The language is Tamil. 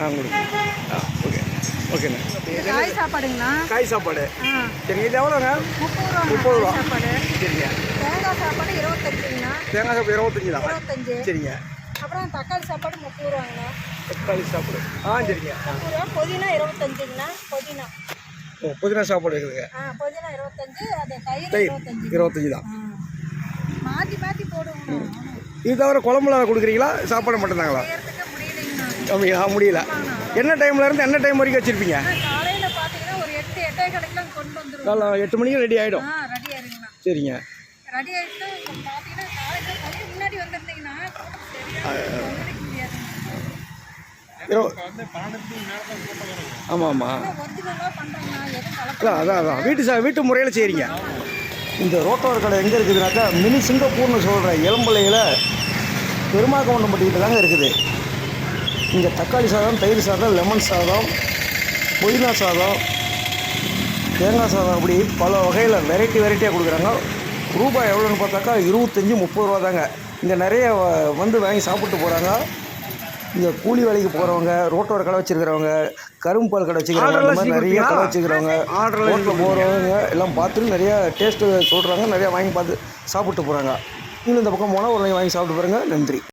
ஆ கொடுங்க ஆ ஓகே. ஓகேண்ணே. காய் சாப்பாடுங்கண்ணா காய் சாப்பாடு. சரிங்க இது எவ்வளோங்க முப்பது ரூபா முப்பது ரூபா. சாப்பாடு. சரிங்க. தேங்காய் சாப்பாடு இருபத்தஞ்சுங்கண்ணா. தேங்காய் சாப்பாடு இருபத்தஞ்சி தான் இருபத்தஞ்சு. சரிங்க. அப்புறம் தக்காளி சாப்பாடு முப்பது ரூபாங்கண்ணா. தக்காளி சாப்பாடு. ஆ சரிங்க. முப்பது ரூபா. புதினா இருபத்தஞ்சுங்கண்ணா. புதினா. ஓ புதினா சாப்பாடு இருக்குதுங்க. ஆ புதினா இருபத்தஞ்சு அது தயிர் இருபத்தஞ்சு. இருபத்தஞ்சி தான். மாற்றி மாற்றி போடுவோம். இது தவிர குழம்புல கொடுக்குறீங்களா? சாப்பாடு மட்டும்தாங்களா? அப்படியா? முடியல. என்ன டைம்ல இருந்து என்ன டைம் வரைக்கும் வச்சிருப்பீங்க? ஒரு எட்டு காலை மணிக்கு ரெடி ஆகிடும் ஆ ரெடி ஆயிருங்கண்ணா. சரிங்க. ஆமாம் ஆமாம் இல்லை அதான் அதான். வீட்டு சா வீட்டு முறையில் செய்கிறீங்க இந்த ரோட்டோர கடை எங்கே இருக்குதுனாக்கா மினி சிங்கப்பூர்னு சொல்கிற இளம்பலையில் பெருமாக்கவுண்டம்பட்டிக்கிட்ட தாங்க இருக்குது. இங்கே தக்காளி சாதம் தயிர் சாதம் லெமன் சாதம் புதினா சாதம் தேங்காய் சாதம் அப்படி பல வகையில் வெரைட்டி வெரைட்டியாக கொடுக்குறாங்க. ரூபாய் எவ்வளோன்னு பார்த்தாக்கா இருபத்தஞ்சி முப்பது ரூபா தாங்க. இங்கே நிறைய வந்து வாங்கி சாப்பிட்டு போகிறாங்க இங்கே கூலி வேலைக்கு போகிறவங்க ரோட்டோர கடை வச்சிருக்கிறவங்க கரும்பு பால் கடை வச்சுக்கிறவங்க இந்த மாதிரி நிறைய கடை வச்சுக்கிறவங்க ரோட்டில் போகிறவங்க எல்லாம் பார்த்துட்டு நிறைய டேஸ்ட்டு சொல்கிறாங்க நிறையா வாங்கி பார்த்து சாப்பிட்டு போகிறாங்க இன்னும் இந்த பக்கம் போனால் ஒரு வாங்கி சாப்பிட்டு பாருங்க. நன்றி.